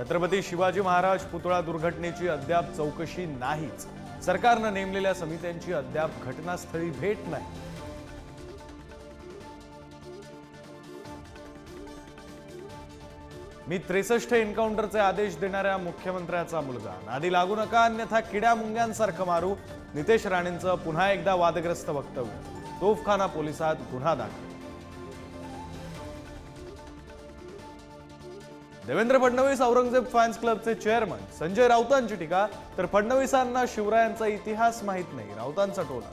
छत्रपती शिवाजी महाराज पुतळा दुर्घटनेची अद्याप चौकशी नाहीच. सरकारनं नेमलेल्या समित्यांची अद्याप घटनास्थळी भेट नाही. मी त्रेसष्ट एन्काउंटरचे आदेश देणाऱ्या मुख्यमंत्र्याचा मुलगा. नादी लागू नका अन्यथा किड्या मुंग्यांसारखं मारू. नितेश राणेंचं पुन्हा एकदा वादग्रस्त वक्तव्य. तोफखाना पोलिसात गुन्हा दाखल. देवेंद्र फडणवीस औरंगजेब फॅन्स क्लबचे चेअरमन संजय राऊतांची टीका तर फडणवीसांना शिवरायांचा इतिहास माहीत नाही राऊतांचा टोला.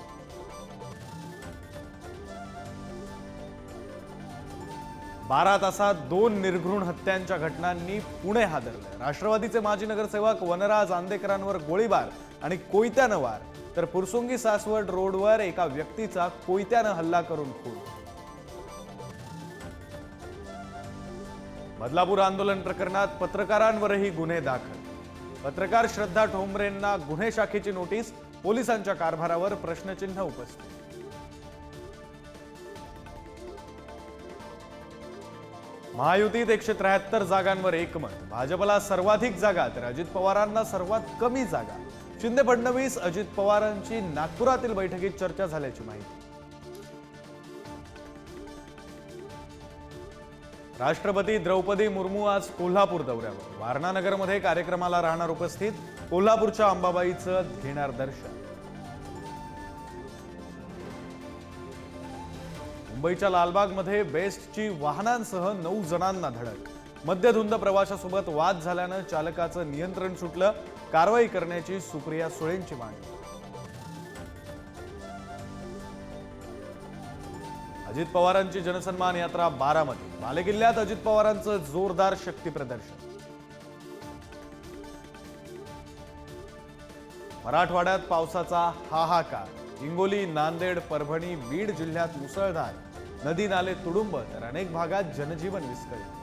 बारा तासात दोन निर्घृण हत्यांच्या घटनांनी पुणे हादरलं. राष्ट्रवादीचे माजी नगरसेवक वनराज आंदेकरांवर गोळीबार आणि कोयत्यानं वार तर पुरसुंगी सासवड रोडवर एका व्यक्तीचा कोयत्यानं हल्ला करून खून. बदलापूर आंदोलन प्रकरणात पत्रकारांवरही गुन्हे दाखल. पत्रकार श्रद्धा ठोंबरेंना गुन्हे शाखेची नोटीस पोलिसांच्या कारभारावर प्रश्नचिन्ह उपस्थित. महायुतीत एकशे त्र्याहत्तर जागांवर एकमत. भाजपला सर्वाधिक जागा तर अजित पवारांना सर्वात कमी जागा. शिंदे फडणवीस अजित पवारांची नागपुरातील बैठकीत चर्चा झाल्याची माहिती. राष्ट्रपती द्रौपदी मुर्मू आज कोल्हापूर दौऱ्यावर. वारणानगरमध्ये कार्यक्रमाला राहणार उपस्थित कोल्हापूरच्या अंबाबाईचं घेणार दर्शन. मुंबईच्या लालबागमध्ये बेस्टची वाहनांसह नऊ जणांना धडक. मध्यधुंद प्रवाशासोबत वाद झाल्यानं चालकाचं नियंत्रण सुटलं. कारवाई करण्याची सुप्रिया सुळेंची मागणी. अजित पवारांची जनसन्मान यात्रा बारामती. बालेकिल्ल्यात अजित पवारांचं जोरदार शक्ती प्रदर्शन. मराठवाड्यात पावसाचा हाहाकार. हिंगोली नांदेड परभणी बीड जिल्ह्यात मुसळधार. नदी नाले तुडुंब तर अनेक भागात जनजीवन विस्कळीत.